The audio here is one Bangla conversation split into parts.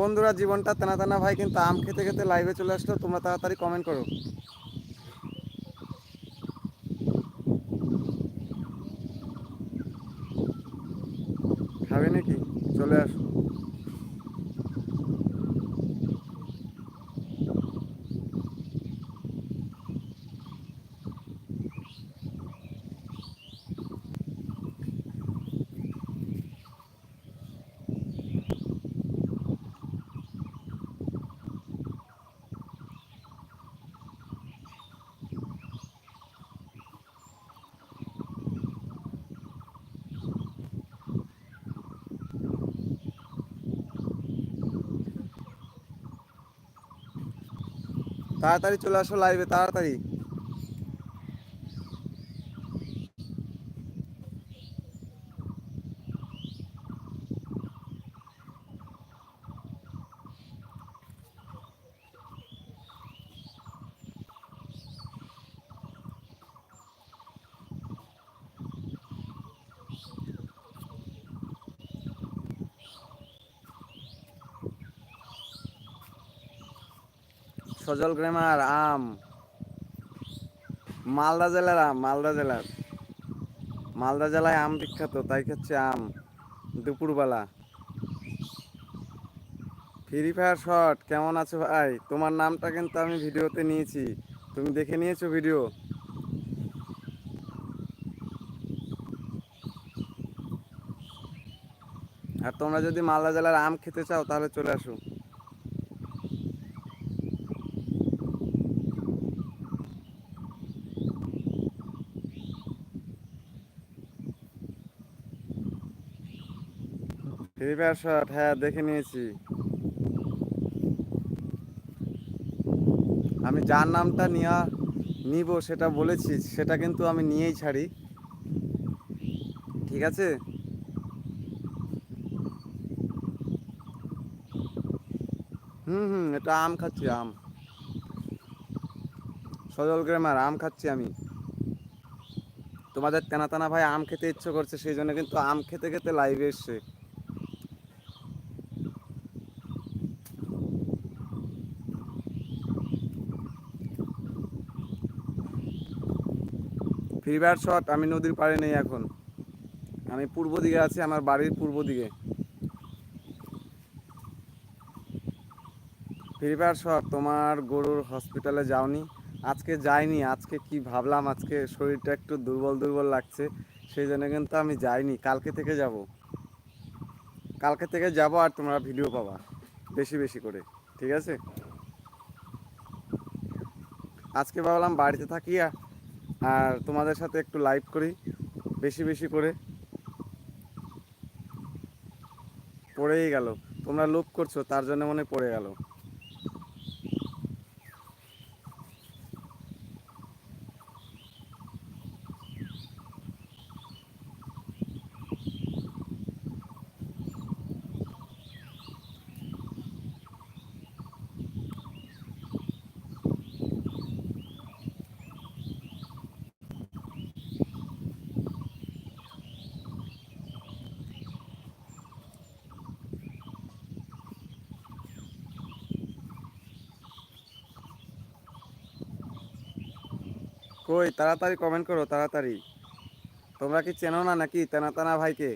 বন্ধুরা, জীবনটা তেনা তেনা ভাই কিন্তু আম খেতে খেতে লাইভে চলে আসলো। তোমরা তাড়াতাড়ি কমেন্ট করো খাবে নাকি চলে আসো তাড়াতাড়ি চলে আসো লাইভে তাড়াতাড়ি। সজল গ্রামার, আম। মালদা জেলার আম, মালদা জেলার। মালদা জেলায় আম বিখ্যাত, তাই খাচ্ছে আম। দুপুরবেলা। ফ্রি ফায়ার শট কেমন আছো ভাই? তোমার নামটা কিন্তু আমি ভিডিওতে নিয়েছি। তুমি দেখে নিয়েছো ভিডিও? আর তোমরা যদি মালদা জেলার আম খেতে চাও, তাহলে চলে আসো। ফ্রি শট হ্যাঁ দেখে নিয়েছি। আমি যার নামটা নেওয়া নিব, সেটা বলেছি, সেটা কিন্তু আমি নিয়েই ছাড়ি। ঠিক আছে? হুম হুম, এটা আম খাচ্ছি, আম। সজল গ্রামার আম খাচ্ছি আমি। তোমাদের তেনা তেনা ভাই আম খেতে ইচ্ছে করছে, সেই জন্য কিন্তু আম খেতে খেতে লাইভে এসছে। ফ্রি ফায়ার শট আমি নদীর পাড়ে নেই এখন। আমি পূর্ব দিকে আছি, আমার বাড়ির পূর্ব দিকে। ফ্রি ফায়ার শট তোমার গরুর হসপিটালে যাওনি। আজকে যাইনি, আজকে কি ভাবলাম, আজকে শরীরটা একটু দুর্বল দুর্বল লাগছে, সেই জন্য কিন্তু আমি যাইনি। কালকে থেকে যাব। কালকে থেকে যাব আর তোমরা ভিডিও পাবা, বেশি বেশি করে, ঠিক আছে? আজকে ভাবলাম বাড়িতে থাকি আর আর তোমাদের সাথে একটু লাইভ করি, বেশি বেশি করে। পড়েই গেল। তোমরা লোভ করছ, তার জন্য মনে পড়ে গেল। কই, তাড়াতাড়ি কমেন্ট করো, তাড়াতাড়ি। তোমরা কি চেনো না নাকি তেনা তেনা ভাইকে?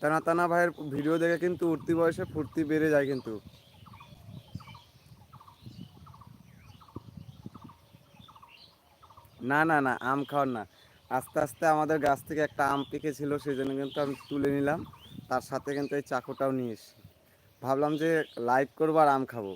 তেনা তেনা ভাইয়ের ভিডিও দেখে কিন্তু উঠতি বয়সে ফুর্তি বেড়ে যায় কিন্তু। না না না, আম খাওয়ার না। আস্তে আস্তে আমাদের গাছ থেকে একটা আম পেকেছিল সেই জন্য কিন্তু আমি তুলে নিলাম। তার সাথে কিন্তু এই চাকুটাও নিয়ে এসেছি। ভাবলাম যে লাইভ করব আর আম খাব।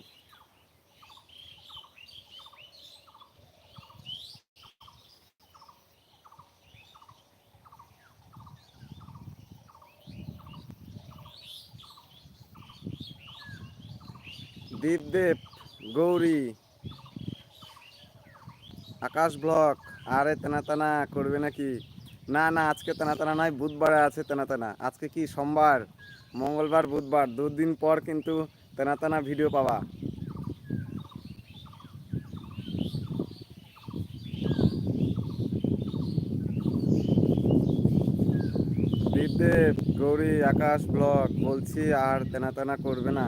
দীপদেব গৌরী, আকাশ ব্লক, আরে তেনা তেনা করবে নাকি? না না, আজকে তেনা তেনা নয়, বুধবারে আছে তেনা তেনা আজকে কি সোমবার? মঙ্গলবার, বুধবার, দুদিন পর কিন্তু তেনা তেনা ভিডিও পাবা। দীপদেব গৌরী, আকাশ ব্লক, বলছি আর তেনা তেনা করবে না।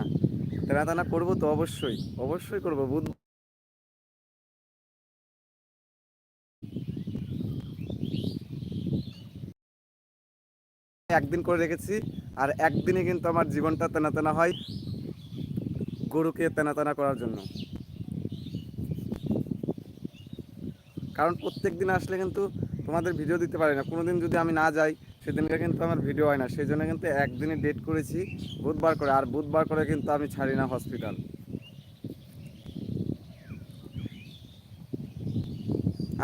তেনা তেনা করব তো অবশ্যই অবশ্যই করব বুধ একদিন করে রেখেছি, আর একদিনে কিন্তু আমার জীবনটা তেনা তেনা হয় গরুকে তেনা তেনা করার জন্য। কারণ প্রত্যেক দিন আসলে কিন্তু তোমাদের ভিডিও দিতে পারি না। কোনোদিন যদি আমি না যাই সেদিনকে কিন্তু আমার ভিডিও হয় না সেই জন্য কিন্তু একদিনে ডেট করেছি বুধবার করে, আর বুধবার করে কিন্তু আমি ছাড়ি না হসপিটাল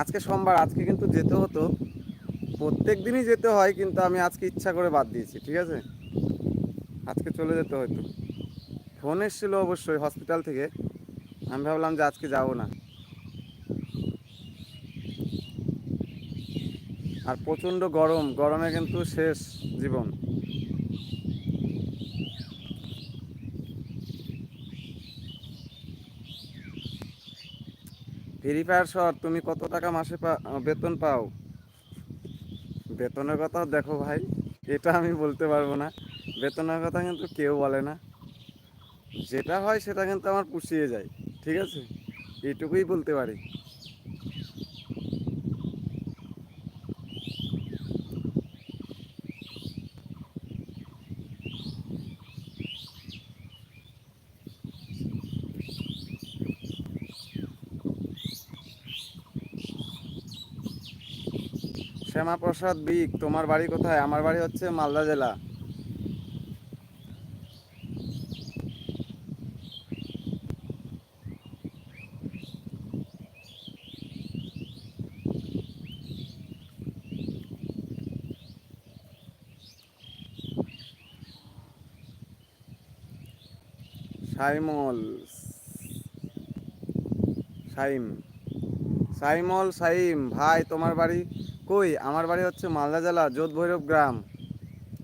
আজকে সোমবার, আজকে কিন্তু যেতে হতো। প্রত্যেক দিনই যেতে হয়, কিন্তু আমি আজকে ইচ্ছা করে বাদ দিয়েছি, ঠিক আছে? আজকে চলে যেতে হয়তো। ফোন এসেছিল অবশ্যই হসপিটাল থেকে। আমি ভাবলাম যে আজকে যাব না। আর প্রচণ্ড গরম, গরমে কিন্তু শেষ জীবন। ফ্রি ফায়ার শট, তুমি কত টাকা মাসে বেতন পাও? বেতনের কথা দেখো ভাই, এটা আমি বলতে পারব না। বেতনের কথা কিন্তু কেউ বলে না। যেটা হয় সেটা কিন্তু আমার পুষিয়ে যায়, ঠিক আছে? এটুকুই বলতে পারি। শ্যামাপ্রসাদ বিক তোমার বাড়ি কোথায়? আমার বাড়ি হচ্ছে মালদা জেলা। সাইমল, সাইম সাইমল, সাইম, ভাই, তোমার বাড়ি কই? আমার বাড়ি হচ্ছে মালদা জেলা যোধ ভৈরব গ্রাম।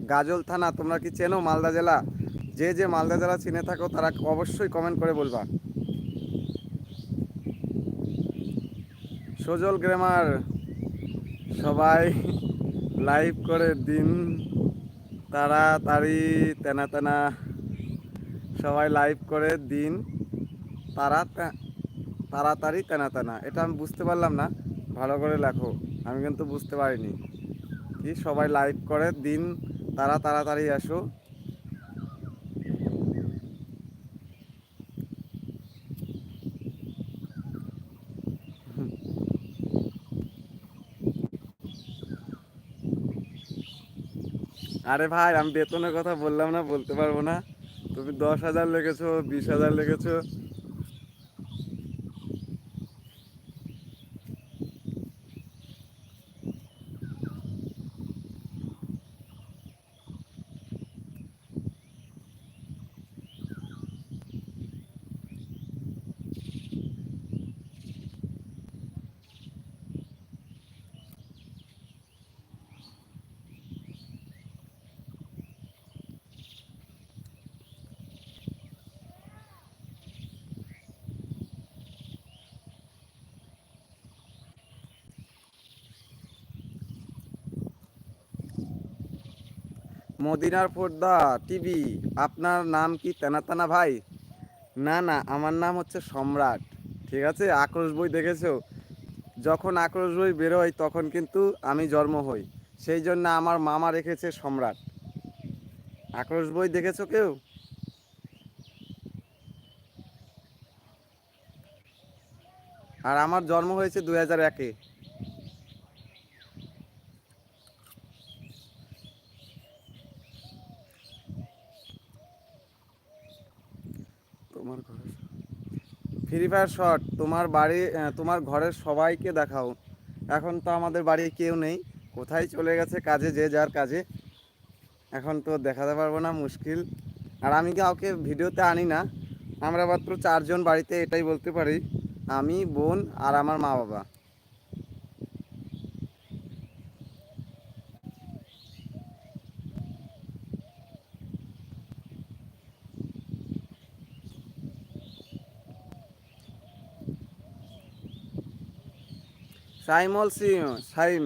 গাজল থানা, তোমরা কি চেনো মালদা জেলা? যে যে মালদা জেলা চিনে থাকো, তারা অবশ্যই কমেন্ট করে বলবা। সজল গ্রামার, সবাই লাইভ করে দিন। তাড়াতাড়ি তেনা তেনা। সবাই লাইভ করে দিন। তারা তাড়াতাড়ি তেনা তেনা। এটা আমি বুঝতে পারলাম না। ভালো করে লেখো। আমি কিন্তু বুঝতে পারিনি। কি সবাই লাইভ করে, দিন তারা তাড়াতাড়ি আসো আরে ভাই, আমি বেতনের কথা বললাম না, বলতে পারব না। তুমি দশ হাজার লেগেছো, বিশ হাজার লেগেছো। মদিনার পর্দা, টিভি, আপনার নাম কি তেনা তেনা ভাই? না না, আমার নাম হচ্ছে সম্রাট। ঠিক আছে? আক্রোশ বই দেখেছ? যখন আক্রোশ বই বেরোয়, তখন কিন্তু আমি জন্ম হই। সেই জন্য আমার মামা রেখেছে সম্রাট। আক্রোশ বই দেখেছ কেউ? আর আমার জন্ম হয়েছে দু হাজার একে। তোমার ঘরে ফ্রি ফায়ার শট তোমার বাড়ি তোমার ঘরের সবাইকে দেখাও। এখন তো আমাদের বাড়ি কেউ নেই। কোথায় চলে গেছে কাজে, যে যার কাজে। এখন তো দেখাতে পারব না, মুশকিল। আর আমি কাউকে ভিডিওতে আনি না। আমরা মাত্র চারজন বাড়িতে এটাই বলতে পারি। আমি, বোন আর আমার মা বাবা সাইমল সাইম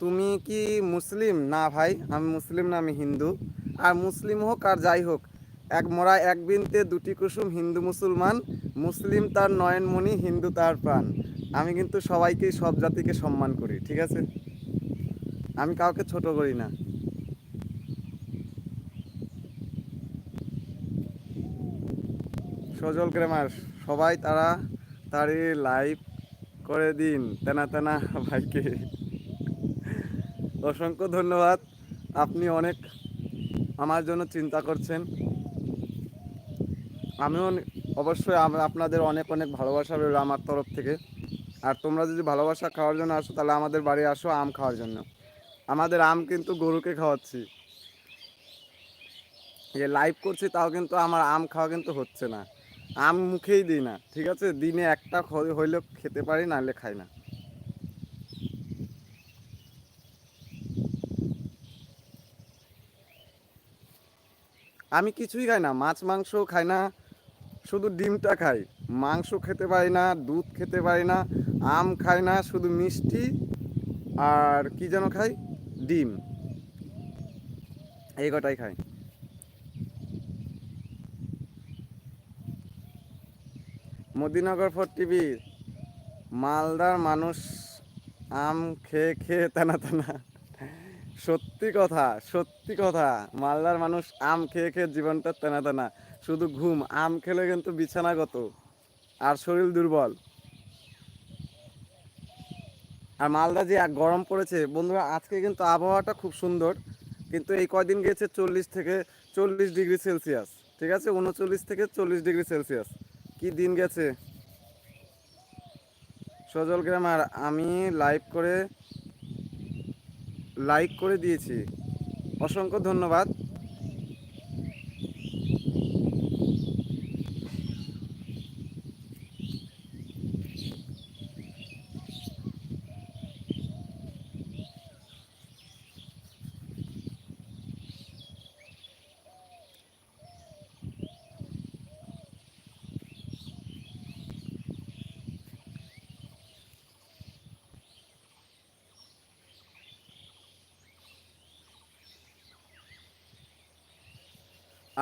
তুমি কি মুসলিম? না ভাই, আমি মুসলিম না, আমি হিন্দু। আর মুসলিম হোক আর যাই হোক, এক মোরা এক বিনতে দুটি কুসুম হিন্দু মুসলমান, মুসলিম তার নয়নমণি, হিন্দু তার প্রাণ। আমি কিন্তু সবাইকেই, সব জাতিকে সম্মান করি, ঠিক আছে? আমি কাউকে ছোট করি না। সজল গ্রামার, সবাই তারা তারই লাইভ করে দিন। তেনা তেনা, ভাইকে। অসংখ্য ধন্যবাদ। আপনি অনেক আমার জন্য চিন্তা করছেন। আমিও অবশ্যই আপনাদের অনেক অনেক ভালোবাসা রইল আমার তরফ থেকে। আর তোমরা যদি ভালোবাসা খাওয়ার জন্য আসো, তাহলে আমাদের বাড়ি আসো আম খাওয়ার জন্য। আমাদের আম কিন্তু গরুকে খাওয়াচ্ছি। এ লাইভ করছি, তাও কিন্তু আমার আম খাওয়া কিন্তু হচ্ছে না। আম মুখেই দিই না, ঠিক আছে? দিনে একটা হইলেও খেতে পারি, নাহলে খাই না। আমি কিছুই খাই না, মাছ মাংস খাই না, শুধু ডিমটা খাই। মাংস খেতে পারি না, দুধ খেতে পারি না, আম খাই না, শুধু মিষ্টি আর কি যেন খাই? ডিম। এই কটাই খাই। মদিনগর ফোর টিভি, মালদার মানুষ আম খেয়ে খেয়ে টানা টানা। সত্যি কথা সত্যি কথা, মালদার মানুষ আম খেয়ে খেয়ে জীবনটা টানা টানা। শুধু ঘুম, আম খেলে কিন্তু বিছানাগত আর শরীর দুর্বল। আর মালদা যে গরম পড়েছে, বন্ধুরা, আজকে কিন্তু আবহাওয়াটা খুব সুন্দর, কিন্তু এই কয়দিন গেছে চল্লিশ থেকে চল্লিশ ডিগ্রি সেলসিয়াস, ঠিক আছে? উনচল্লিশ থেকে চল্লিশ ডিগ্রি সেলসিয়াস। কি দিন গেছে? সজল গ্রামার আমি লাইভ করে লাইক করে দিয়েছি। অসংখ্য ধন্যবাদ।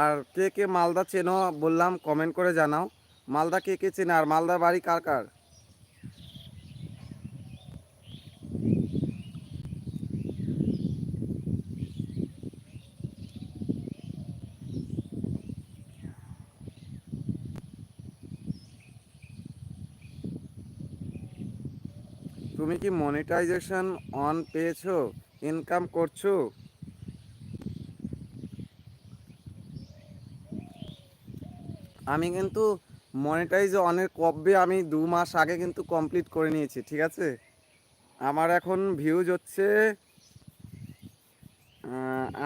আর কে কে মালদা চেনো বললাম কমেন্ট করে জানাও। মালদা কে কে চেনে আর মালদার বাড়ি কার কার? তুমি কি মনিটাইজেশন অন পেয়েছ? ইনকাম করছ? আমি কিন্তু মনিটাইজ অনেক কবে আমি দু মাস আগে কিন্তু কমপ্লিট করে নিয়েছি, ঠিক আছে? আমার এখন ভিউজ হচ্ছে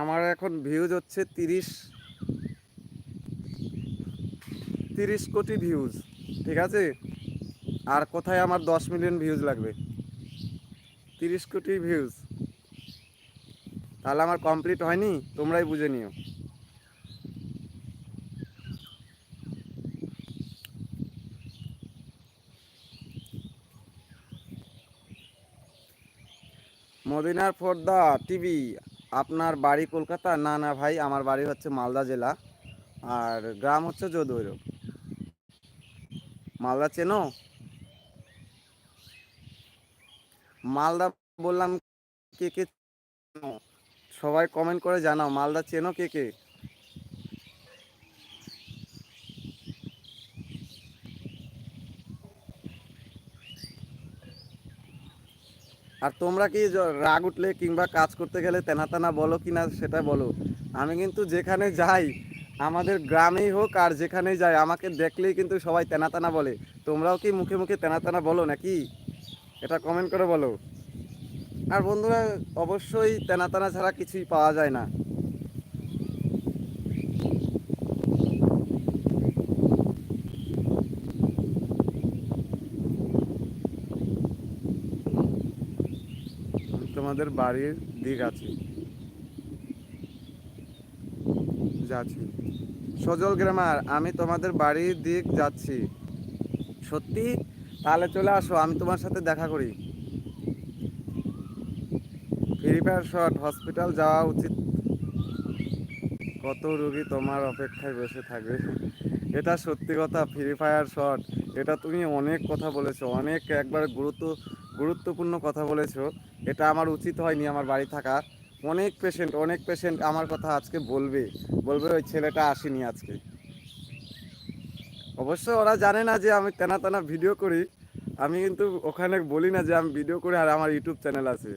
আমার এখন ভিউজ হচ্ছে তিরিশ তিরিশ কোটি ভিউজ ঠিক আছে? আর কোথায় আমার দশ মিলিয়ন ভিউজ লাগবে? তিরিশ কোটি ভিউজ তাহলে আমার কমপ্লিট হয়নি? তোমরাই বুঝে নিও। মদিনার ফোর্দা টিভি, আপনার বাড়ি কলকাতা? না না ভাই, আমার বাড়ি হচ্ছে মালদা জেলা। আর গ্রাম হচ্ছে যদৈর। মালদা চেনো? মালদা বললাম কে কে সবাই কমেন্ট করে জানাও, মালদা চেনো কে কে? আর তোমরা কি রাগ উঠলে কিংবা কাজ করতে গেলে তেনা তেনা বলো কি না সেটা বলো। আমি কিন্তু যেখানে যাই, আমাদের গ্রামেই হোক আর যেখানেই যাই, আমাকে দেখলেই কিন্তু সবাই তেনা তেনা বলে। তোমরাও কি মুখে মুখে তেনা তেনা বলো নাকি? এটা কমেন্ট করে বলো। আর বন্ধুরা, অবশ্যই তেনা তেনা ছাড়া কিছুই পাওয়া যায় না। আমি তোমাদের বাড়ির দিক আছে। যাচ্ছি। সজল গ্রামার, আমি তোমাদের বাড়ির দিক যাচ্ছি। সত্যি? তাহলে চলে আসো, আমি তোমার সাথে দেখা করি। ফ্রি ফায়ার শট হসপিটাল যাওয়া উচিত। কত রোগী তোমার অপেক্ষায় বসে থাকবে? এটা সত্যি কথা ফ্রি ফায়ার শট এটা তুমি অনেক কথা বলেছ, অনেক একবার গুরুত্ব গুরুত্বপূর্ণ কথা বলেছ। এটা আমার উচিত হয়নি আমার বাড়ি থাকা। অনেক পেশেন্ট অনেক পেশেন্ট আমার কথা আজকে বলবে। বলবে ওই ছেলেটা আসেনি আজকে। অবশ্য ওরা জানে না যে আমি তেনা তেনা ভিডিও করি। আমি কিন্তু ওখানে বলি না যে আমি ভিডিও করি আর আমার ইউটিউব চ্যানেল আছে।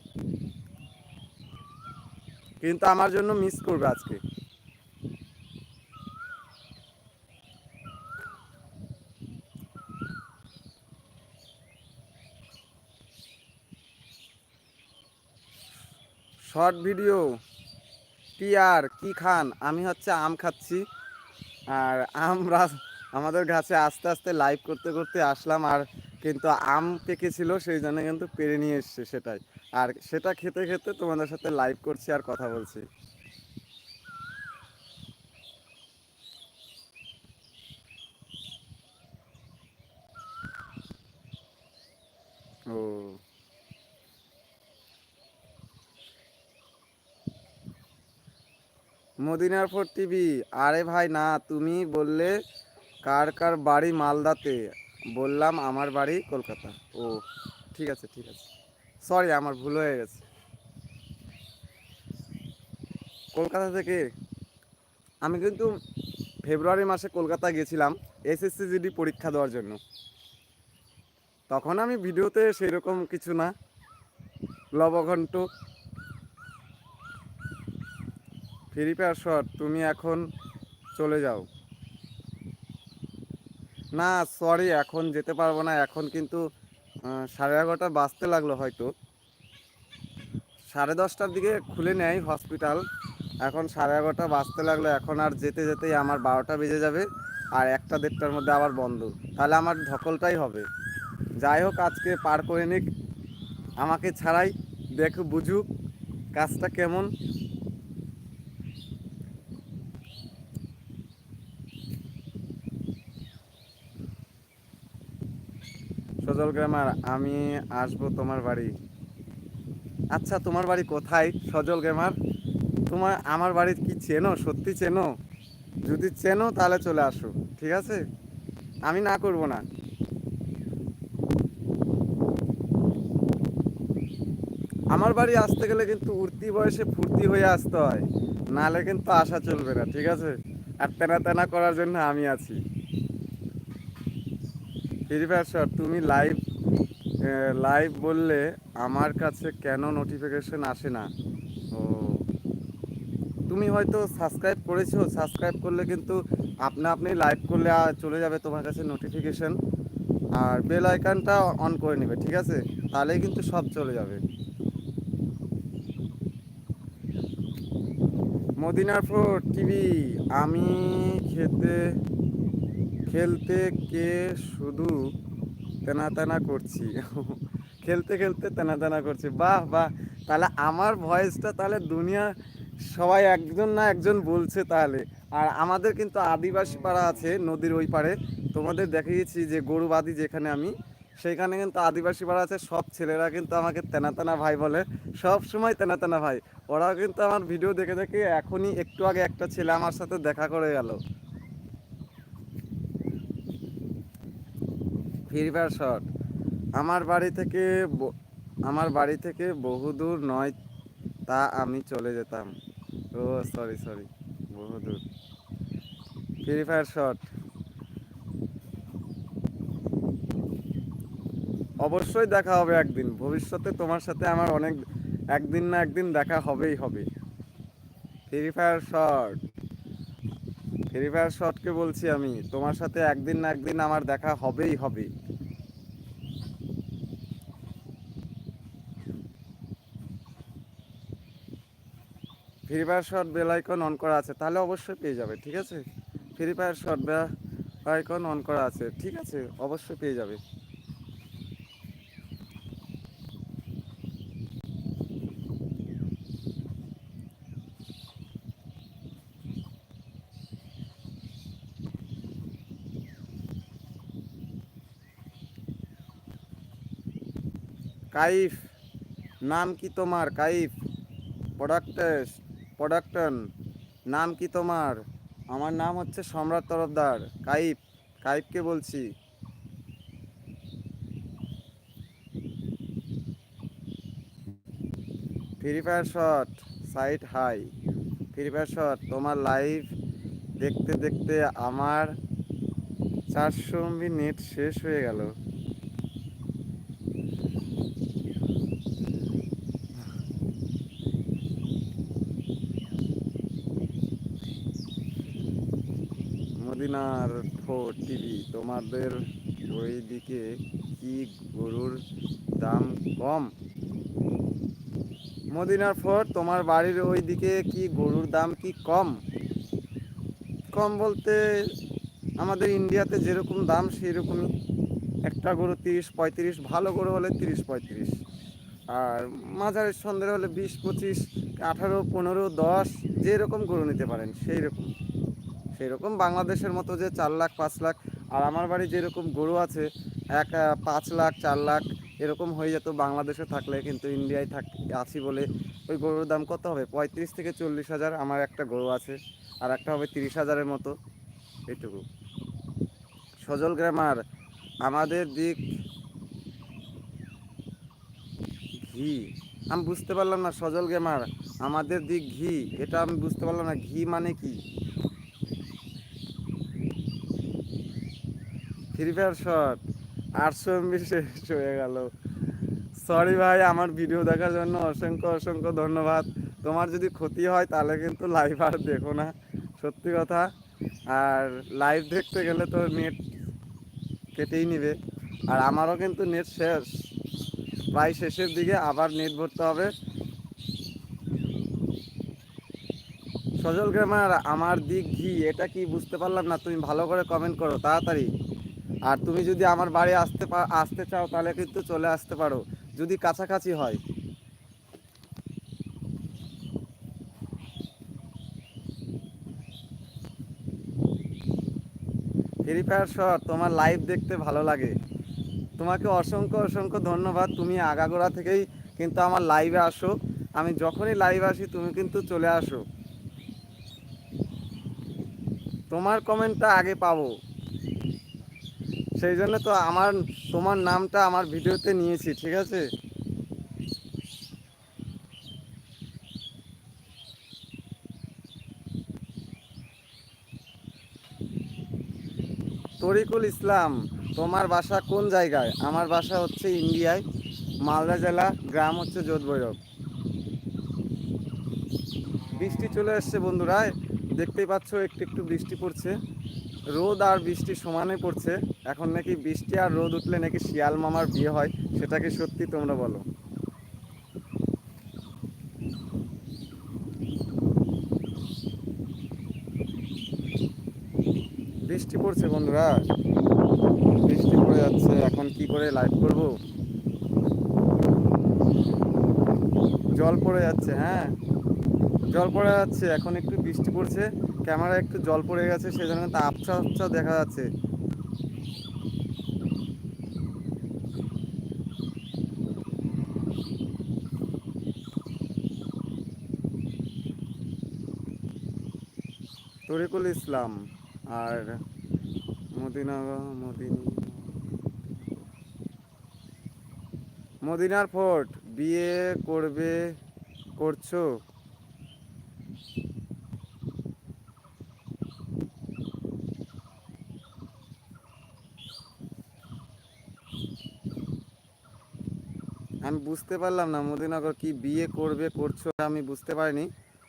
কিন্তু আমার জন্য মিস করবে আজকে। শর্ট ভিডিও কি আর কি খান? আমি হচ্ছে আম খাচ্ছি। আর আমরা আমাদের গাছে আস্তে আস্তে লাইভ করতে করতে আসলাম, আর কিন্তু আম পেকেছিল, সেই জন্য কিন্তু পেরে নিয়ে এসছে সেটাই। আর সেটা খেতে খেতে তোমাদের সাথে লাইভ করছি আর কথা বলছি ও মদিনার ফোর টিভি। আরে ভাই, না, তুমি বললে কার কার বাড়ি মালদাতে? বললাম আমার বাড়ি কলকাতা। ও, ঠিক আছে ঠিক আছে। সরি আমার ভুল হয়ে গেছে। কলকাতা থেকে আমি কিন্তু ফেব্রুয়ারি মাসে কলকাতা গেছিলাম এসএসসি জিডি পরীক্ষা দেওয়ার জন্য। তখন আমি ভিডিওতে সেরকম কিছু না। লবঘণ্ট ফ্রি ফায়ার শট তুমি এখন চলে যাও। না সরি এখন যেতে পারব না, এখন কিন্তু সাড়ে এগারোটা বাজতে লাগল হয়তো। সাড়ে দশটার দিকে খুলে নেয় হসপিটাল এখন সাড়ে এগারোটা বাজতে লাগল, এখন আর যেতে যেতেই আমার বারোটা বেজে যাবে আর একটা দেড়টার মধ্যে আবার বন্ধ। তাহলে আমার ধকলটাই হবে। যাই হোক, আজকে পার করে নিক। আমাকে ছাড়াই দেখো, বুঝুক, কাজটা কেমন। সজল গ্রামার, আমি আসব তোমার বাড়ি। আচ্ছা তোমার বাড়ি কোথায় সজল গ্রামার? তোমার, আমার বাড়ি কি চেনো? সত্যি চেনো? যদি চেনো, তাহলে চলে আসো, ঠিক আছে? আমি না করব না। আমার বাড়ি আসতে গেলে কিন্তু উঠতি বয়সে ফুর্তি হয়ে আসতে হয়। নাহলে কিন্তু আসা চলবে না, ঠিক আছে? আর তেনা তেনা করার জন্য আমি আছি। ফ্রি স্যার তুমি লাইভ লাইভ বললে আমার কাছে কেন নোটিফিকেশন আসে না? ও। তুমি হয়তো সাবস্ক্রাইব করেছ সাবস্ক্রাইব করলে কিন্তু আপনা আপনি লাইভ করলে চলে যাবে তোমার কাছে নোটিফিকেশন আর বেল আইকনটা অন করে নেবে, ঠিক আছে? তাহলেই কিন্তু সব চলে যাবে। মদিনার ফ্লোর টিভি আমি খেতে খেলতে কে শুধু তেনা তেনা করছি? খেলতে খেলতে তেনা তেনা করছি। বাহ বাহ। তাহলে আমার ভয়েসটা তাহলে দুনিয়া সবাই একজন না একজন বলছে তাহলে। আর আমাদের কিন্তু আদিবাসী পাড়া আছে নদীর ওই পাড়ে। তোমাদের দেখিয়েছি যে গরু গরুবাদি যেখানে আমি সেখানে কিন্তু আদিবাসী পাড়া আছে। সব ছেলেরা কিন্তু আমাকে তেনা তেনা ভাই বলে। সব সময় তেনা তেনা ভাই। ওরাও কিন্তু আমার ভিডিও দেখে দেখে এখনই একটু আগে একটা ছেলে আমার সাথে দেখা করে গেল। Free Fire shot. আমার বাড়ি থেকে আমার বাড়ি থেকে বহুদূর নয় তা আমি চলে যেতাম। ও সরি সরি বহুদূর। Free Fire shot. অবশ্যই দেখা হবে একদিন। ভবিষ্যতে তোমার সাথে আমার অনেক, একদিন না একদিন দেখা হবেই হবে। Free Fire shot. Free Fire শটকে বলছি আমি, তোমার সাথে একদিন না একদিন আমার দেখা হবেই হবে। Free Fire shot bell icon on করা আছে, তাহলে অবশ্যই পেয়ে যাবে, ঠিক আছে? Free Fire shot bell icon on করা আছে, ঠিক আছে? অবশ্যই পেয়ে যাবে। কাইফ, নাম কি তোমার? কাইফ প্রোডাক্টেস প্রোডাক্টন, নাম কি তোমার? আমার নাম হচ্ছে সম্রাট তরফদার কাইপ কাইপকে বলছি। ফ্রি ফায়ার শট, সাইট হাই। ফ্রি ফায়ার শট, তোমার লাইভ দেখতে দেখতে আমার চারশো এমবি নেট শেষ হয়ে গেল। মদিনার ফোর টিভি, তোমাদের ওই দিকে কি গরুর দাম কম? মদিনার ফোর, তোমার বাড়ির ওই দিকে কি গরুর দাম কি কম? কম বলতে আমাদের ইন্ডিয়াতে যেরকম দাম সেই রকমই একটা গরু তিরিশ, পঁয়ত্রিশ, ভালো গরু হলে তিরিশ, পঁয়ত্রিশ। আর মাঝারি সন্ধ্যে হলে বিশ, পঁচিশ, আঠারো, পনেরো, দশ, যেরকম গরু নিতে পারেন সেই রকম সেই রকম বাংলাদেশের মতো যে চার লাখ, পাঁচ লাখ, আর আমার বাড়ি যেরকম গরু আছে, এক পাঁচ লাখ, চার লাখ, এরকম হয়ে যেত বাংলাদেশে থাকলে, কিন্তু ইন্ডিয়ায় থাক, আছি বলে ওই গরুর দাম কত হবে? পঁয়ত্রিশ থেকে চল্লিশ হাজার আমার একটা গরু আছে, আর একটা হবে তিরিশ হাজারের মতো, এইটুকু। সজল গ্রামার, আমাদের দিক ঘি। আমি বুঝতে পারলাম না সজল গ্রামার, আমাদের দিক ঘি, এটা আমি বুঝতে পারলাম না, ঘি মানে কি? ফ্রি ফায়ার শট আটশো এমবি শেষ হয়ে গেল। সরি ভাই, আমার ভিডিও দেখার জন্য অসংখ্য অসংখ্য ধন্যবাদ। তোমার যদি ক্ষতি হয়, তাহলে কিন্তু লাইভ আর দেখো না। সত্যি কথা। আর লাইভ দেখতে গেলে তো নেট কেটেই নিবে। আর আমারও কিন্তু নেট শেষ। প্রায় শেষের দিকে আবার নেট ভরতে হবে। সজল গ্রামার আমার দিক ঘি, এটা কি বুঝতে পারলাম না, তুমি ভালো করে কমেন্ট করো, তাড়াতাড়ি। আর তুমি যদি আমার বাড়ি আসতে আসতে চাও, তাহলে কিন্তু চলে আসতে পারো, যদি কাছাকাছি হয়। ফ্রি ফায়ার শট তোমার লাইভ দেখতে ভালো লাগে। তোমাকে অসংখ্য অসংখ্য ধন্যবাদ, তুমি আগাগোড়া থেকেই কিন্তু আমার লাইভে আসো। আমি যখনই লাইভ আসি, তুমি কিন্তু চলে আসো। তোমার কমেন্টটা আগে পাবো। সেই জন্য তো আমার, তোমার নামটা আমার ভিডিওতে নিয়েছি, ঠিক আছে? তরিকুল ইসলাম, তোমার বাসা কোন জায়গায়? আমার বাসা হচ্ছে ইন্ডিয়ায়, মালদা জেলা, গ্রাম হচ্ছে যোধভৈরব বৃষ্টি চলে আসছে বন্ধুরা, দেখতেই পাচ্ছ, একটু একটু বৃষ্টি পড়ছে। রোদ আর বৃষ্টি সমানে পড়ছে। এখন নাকি বৃষ্টি আর রোদ উঠলে নাকি শিয়াল মামার বিয়ে হয়, সেটা কি সত্যি তোমরা বলো? বৃষ্টি পড়ছে বন্ধুরা। বৃষ্টি পড়ে যাচ্ছে, এখন কি করে লাইভ করব? জল পড়ে যাচ্ছে হ্যাঁ? জল পড়ে যাচ্ছে, এখন একটু বৃষ্টি পড়ছে। ক্যামেরা একটু জল পড়ে গেছে সেজন্য কিন্তু আবছা আবছা দেখা যাচ্ছে। তরিকুল ইসলাম আর মদিনা মদিনী মদিনার ফোর্ট, বিয়ে করবে, করছ? আমি বুঝতে পারলাম না, মদিনগর কি বিয়ে করবে, করছ আমি বুঝতে পারিনি।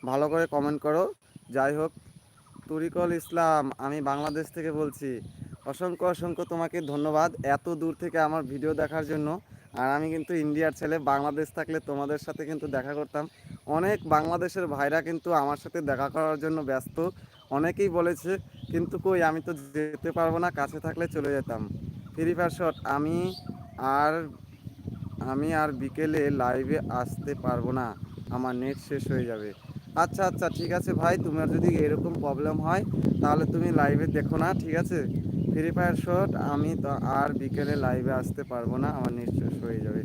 ভালো করে কমেন্ট করো। যাই হোক, তরিকল ইসলাম, আমি বাংলাদেশ থেকে বলছি। অসংখ্য অসংখ্য তোমাকে ধন্যবাদ এত দূর থেকে আমার ভিডিও দেখার জন্য। আর আমি কিন্তু ইন্ডিয়ার ছেলে, বাংলাদেশ থাকলে তোমাদের সাথে কিন্তু দেখা করতাম। অনেক বাংলাদেশের ভাইরা কিন্তু আমার সাথে দেখা করার জন্য ব্যস্ত। অনেকেই বলেছে, কিন্তু কই, আমি তো যেতে পারব না, কাছে থাকলে চলে যেতাম। ফ্রি ফায়ার শট আমি আর আমি আর বিকেলে লাইভে আসতে পারব না। আমার নেট শেষ হয়ে যাবে। আচ্ছা আচ্ছা ঠিক আছে ভাই, তোমার যদি এরকম প্রবলেম হয়, তাহলে তুমি লাইভে দেখো না, ঠিক আছে? ফ্রি ফায়ার শট আমি তো আর বিকেলে লাইভে আসতে পারব না, আমার নেট শেষ হয়ে যাবে।